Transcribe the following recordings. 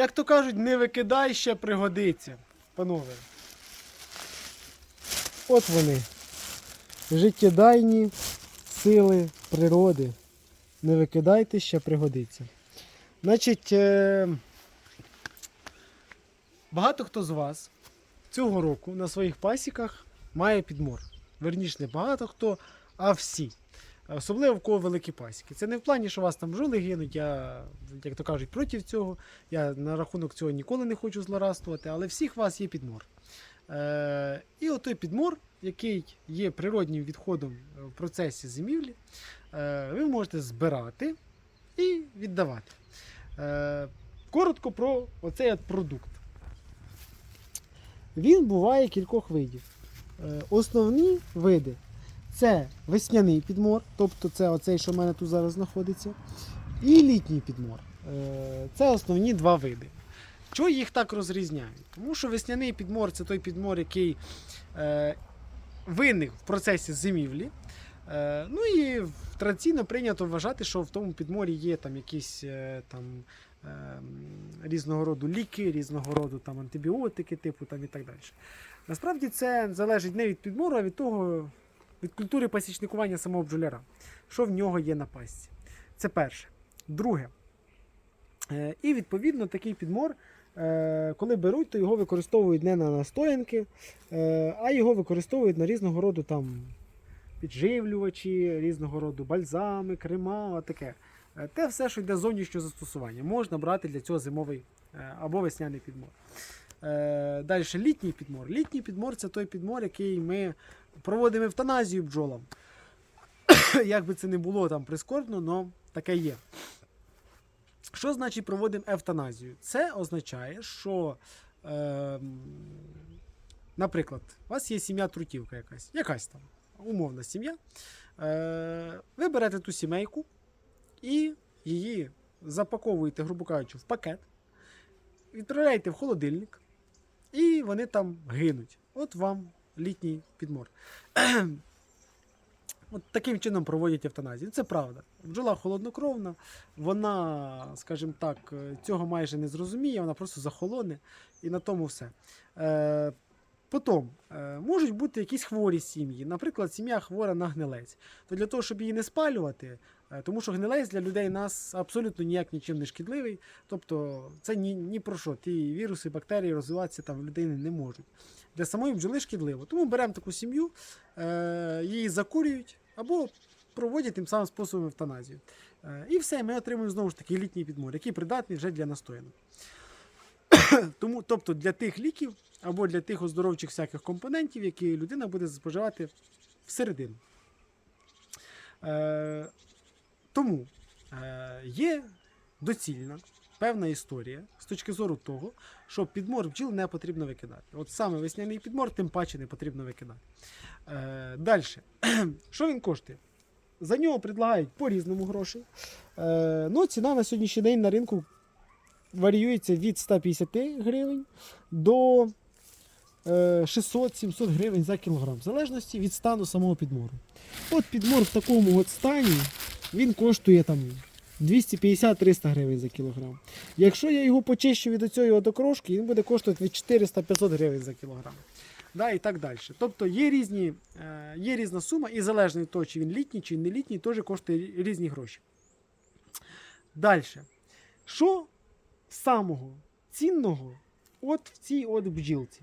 Як то кажуть, не викидай ще пригодиться. Панове. От вони. Життєдайні сили природи. Не викидайте, ще пригодиться. Значить, е, багато хто з вас цього року на своїх пасіках має підмор. Верніше, не багато хто, а всі. Особливо в кого великі пасіки. Це не в плані, що у вас там бджоли гинуть. Я, як то кажуть, проти цього. Я на рахунок цього ніколи не хочу злорадствувати, але всіх вас є підмор. Е, і отой підмор, який є природнім відходом в процесі зимівлі, е, ви можете збирати і віддавати. Е, коротко про оцей продукт. Він буває кількох видів. Е, основні види це весняний підмор, тобто це оцей, що в мене тут зараз знаходиться, і літній підмор. Е, Це основні два види. Чого їх так розрізняють? Тому що весняний підмор це той підмор, який е, виник в процесі зимівлі. Е, ну і традиційно прийнято вважати, що в тому підморі є там якісь там, е, різного роду ліки, різного роду там, антибіотики, типу там і так далі. Насправді це залежить не від підмору, а від того, від культури пасічникування самого бджоляра. Що в нього є на пасіці. Це перше. Друге. Е, І відповідно такий підмор, е, коли беруть, то його використовують не на настоянки, е, а його використовують на різного роду там підживлювачі, різного роду бальзами, крема, таке. Те все, що йде зовнішнього застосування, можна брати для цього зимовий або весняний підмор. Далі літній підмор. Літній підмор це той підмор, який ми проводимо евтаназію бджолам. Як би це не було там прискорбно, але таке є. Що значить проводимо евтаназію? Це означає, що, е, наприклад, у вас є сім'я трутівка якась, якась там умовна сім'я. Е, ви берете ту сімейку і її запаковуєте, грубо кажучи, в пакет, відправляєте в холодильник, і вони там гинуть. От вам літній підмор. От таким чином проводять евтаназію. Це правда. Бджола холоднокровна, вона, скажімо так, е, цього майже не зрозуміє, вона просто захолоне і на тому все. Е, Потім е, можуть бути якісь хворі сім'ї. Наприклад, сім'я хвора на гнилець. То для того, щоб її не спалювати, тому що гнилець для людей нас абсолютно ніяк нічим не шкідливий. Тобто це ні, ні про що. Ті віруси, бактерії розвиватися там в людини не можуть. Для самої бджоли шкідливо. Тому беремо таку сім'ю, е, її закурюють або проводять тим самим способом евтаназію. Е, і все, ми отримуємо знову ж таки літній підмор, який придатний вже для настоянок. Тому, тобто для тих ліків або для тих оздоровчих всяких компонентів, які людина буде споживати всередину. Е, тому е, є доцільна певна історія з точки зору того, що підмор бджіл не потрібно викидати. От саме весняний підмор, тим паче не потрібно викидати. Е, Далі. Що він коштує? За нього предлагають по-різному грошей. Е, ну, ціна на сьогоднішній день на ринку варіюється від 150 гривень до 600-700 гривень за кілограм, в залежності від стану самого підмору. От підмор в такому от стані він коштує там 250-300 гривень за кілограм. Якщо я його почищу від оцієї окрошки, він буде коштувати від 400-500 гривень за кілограм. Да, і так далі. Тобто є, різні, е, є різна сума, і залежно від того, чи він літній, чи не літній, теж коштує різні гроші. Далі. Що самого цінного от в цій от бджілці?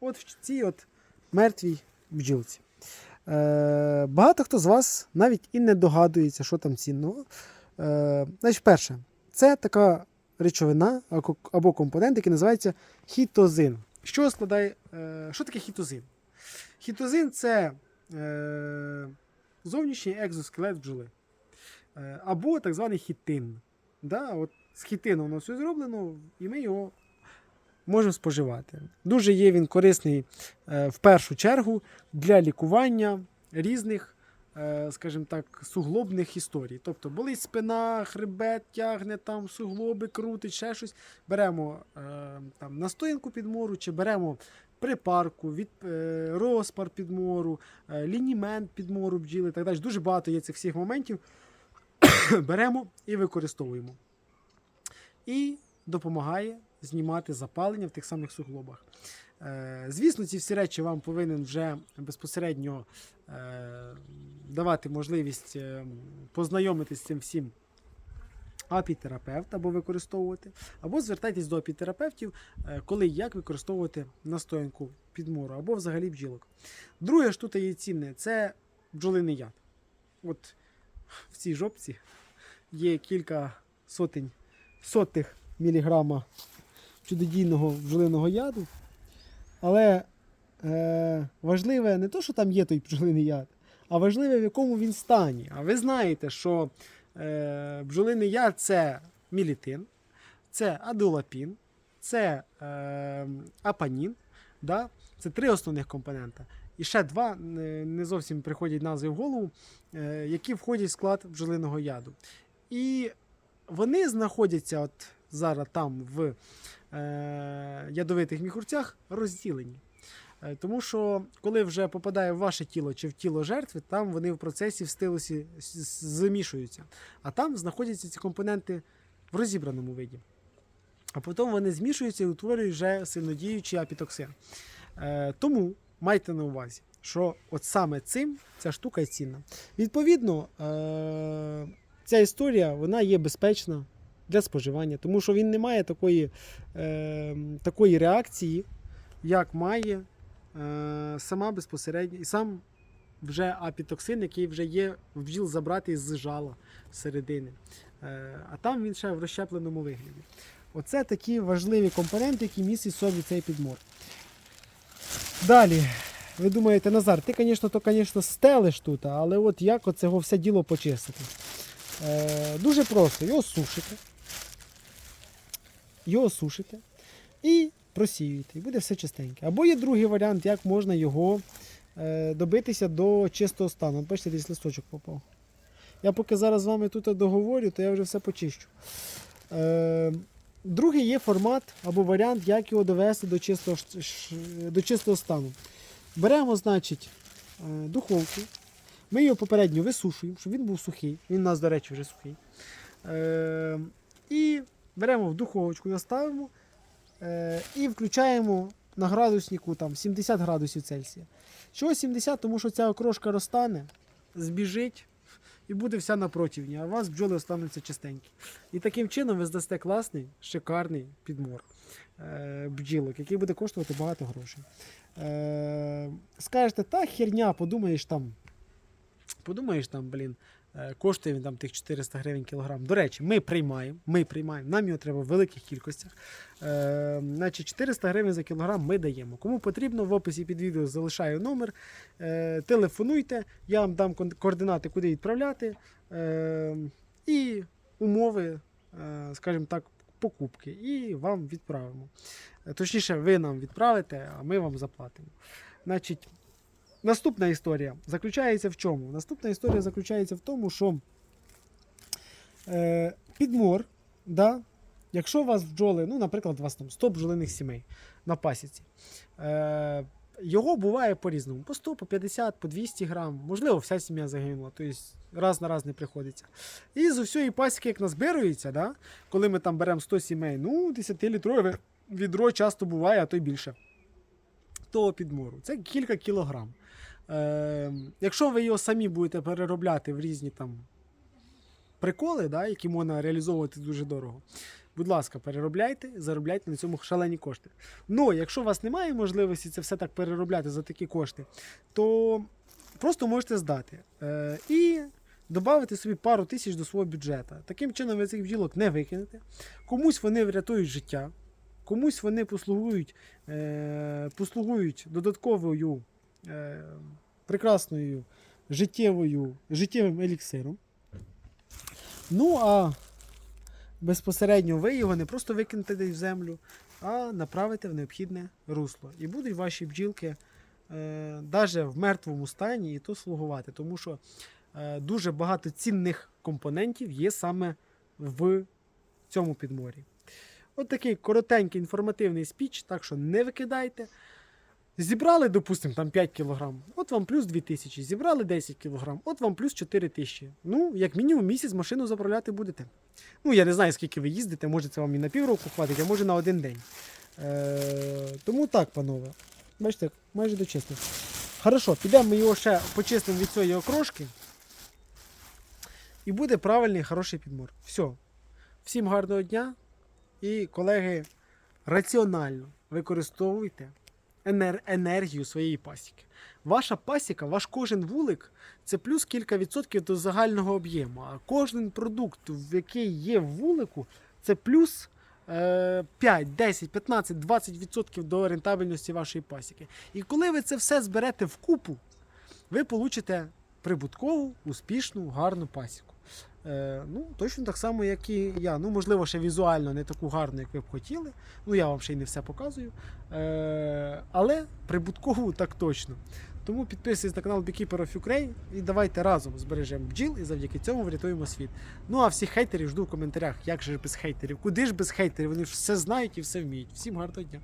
От в цій от мертвій бджілці. Е, багато хто з вас навіть і не догадується, що там цінного. Е, значить, перше, це така речовина або- компонент, який називається хітозин. Що складає, е, що таке хітозин? Хітозин це е, зовнішній екзоскелет бджоли. Е, або так званий хітин. Да? От з хітину воно все зроблено, і ми його можемо споживати. Дуже є він корисний е, в першу чергу для лікування різних, е, скажімо так, суглобних історій. Тобто болить спина, хребет тягне, там, суглоби крутить, ще щось. Беремо е, там, настоянку підмору, чи беремо припарку, від, розпар підмору, лінімент підмору бджіли так далі. Дуже багато є цих всіх моментів. Беремо і використовуємо. І допомагає знімати запалення в тих самих суглобах. Е, Звісно, ці всі речі вам повинен вже безпосередньо е, давати можливість е, познайомитись з цим всім апітерапевт або використовувати, або звертайтесь до апітерапевтів, коли як використовувати настоянку підмору, або взагалі бджілок. Друге, що тут є цінне, це бджолиний яд. От в цій жопці є кілька сотень сотих міліграма чудодійного бджолиного яду. Але е, важливе не то, що там є той бджолиний яд, а важливе, в якому він стані. А ви знаєте, що е, бджолиний яд це мілітин, це адулапін, це е, апанін. Да? Це три основних компонента. І ще два не зовсім приходять назви в голову, е, які входять в склад бджолиного яду. І вони знаходяться от зараз там в ядовитих міхурцях розділені. Е, Тому що коли вже попадає в ваше тіло чи в тіло жертви, там вони в процесі в стилусі замішуються. А там знаходяться ці компоненти в розібраному виді. А потім вони змішуються і утворюють вже сильнодіючий апітоксин. Е, тому майте на увазі, що от саме цим ця штука і цінна. Відповідно, е, ця історія вона є безпечна для споживання, тому що він не має такої, е, такої реакції, як має е, сама безпосередньо і сам вже апітоксин, який вже є в забрати з жала середини. Е, а там він ще в розщепленому вигляді. Оце такі важливі компоненти, які містять собі цей підмор. Далі, ви думаєте, Назар, ти, звісно, то, звісно, стелиш тут, але от як оце все діло почистити? Е, дуже просто, його сушите. Його сушите і просіюєте, і буде все чистеньке. Або є другий варіант, як можна його е, добитися до чистого стану. Бачите, десь листочок попав. Я поки зараз з вами тут договорю, то я вже все почищу. Е, другий є формат або варіант, як його довести до чистого, до чистого стану. Беремо, значить, е, духовку. Ми його попередньо висушуємо, щоб він був сухий. Він у нас, до речі, вже сухий. І беремо в духовочку, його ставимо е, і включаємо на градуснику там, 70 градусів Цельсія. Чого 70? Тому що ця окрошка розтане, збіжить і буде вся на противні, а у вас бджоли остануться чистенькі. І таким чином ви здасте класний, шикарний підмор е, бджілок, який буде коштувати багато грошей. Е, скажете, та херня, подумаєш там. Подумаєш там, блін, коштує він там тих 400 гривень кілограм. До речі, ми приймаємо, ми приймаємо, нам його треба в великих кількостях. Е, значить, 400 гривень за кілограм ми даємо. Кому потрібно, в описі під відео залишаю номер. Е, телефонуйте, я вам дам координати, куди відправляти. Е, і умови, е, скажімо так, покупки. І вам відправимо. Е, Точніше, ви нам відправите, а ми вам заплатимо. Значить, наступна історія заключається в чому? Наступна історія заключається в тому, що е, підмор, да, якщо у вас бджоли, ну, наприклад, у вас там 100 бджолиних сімей на пасіці, е, його буває по-різному. По 100, по 50, по 200 грам, можливо, вся сім'я загинула, тобто раз на раз не приходиться. І з усієї пасіки, як назбирується, да, коли ми там беремо 100 сімей, ну, 10-літрове відро часто буває, а то й більше. Того підмору. Це кілька кілограм. Е, якщо ви його самі будете переробляти в різні там приколи, да, які можна реалізовувати дуже дорого, будь ласка, переробляйте, заробляйте на цьому шалені кошти. Ну, якщо у вас немає можливості це все так переробляти за такі кошти, то просто можете здати. Е, і додати собі пару тисяч до свого бюджету. Таким чином ви цих бджілок не викинете. Комусь вони врятують життя, комусь вони послугують, е, послугують додатковою прекрасною життєвою, життєвим еліксиром. Ну, а безпосередньо ви його не просто викинете десь в землю, а направите в необхідне русло. І будуть ваші бджілки е, навіть в мертвому стані і то слугувати, тому що е, дуже багато цінних компонентів є саме в цьому підморі. От такий коротенький інформативний спіч, так що не викидайте. Зібрали, допустимо, там 5 кг, от вам плюс 2000. Зібрали 10 кг, от вам плюс 4000. Ну, як мінімум місяць машину заправляти будете. Ну, я не знаю, скільки ви їздите, може це вам і на півроку хватить, а може на один день. Е, тому так, панове. Бачите, майже дочистив. Хорошо, підемо ми його ще почистимо від цієї окрошки. І буде правильний хороший підмор. Все. Всім гарного дня. І, колеги, раціонально використовуйте енергію своєї пасіки. Ваша пасіка, ваш кожен вулик це плюс кілька відсотків до загального об'єму. А кожен продукт, в який є в вулику, це плюс е, 5, 10, 15, 20 відсотків до рентабельності вашої пасіки. І коли ви це все зберете в купу, ви получите прибуткову, успішну, гарну пасіку. Е, ну, точно так само, як і я. Ну, можливо, ще візуально не таку гарну, як ви б хотіли. Ну, я вам ще й не все показую. Е, але прибуткову так точно. Тому підписуйтесь на канал Beekeeper of Ukraine і давайте разом збережемо бджіл і завдяки цьому врятуємо світ. Ну а всіх хейтерів жду в коментарях, як же ж без хейтерів, куди ж без хейтерів, вони ж все знають і все вміють. Всім гарного дня.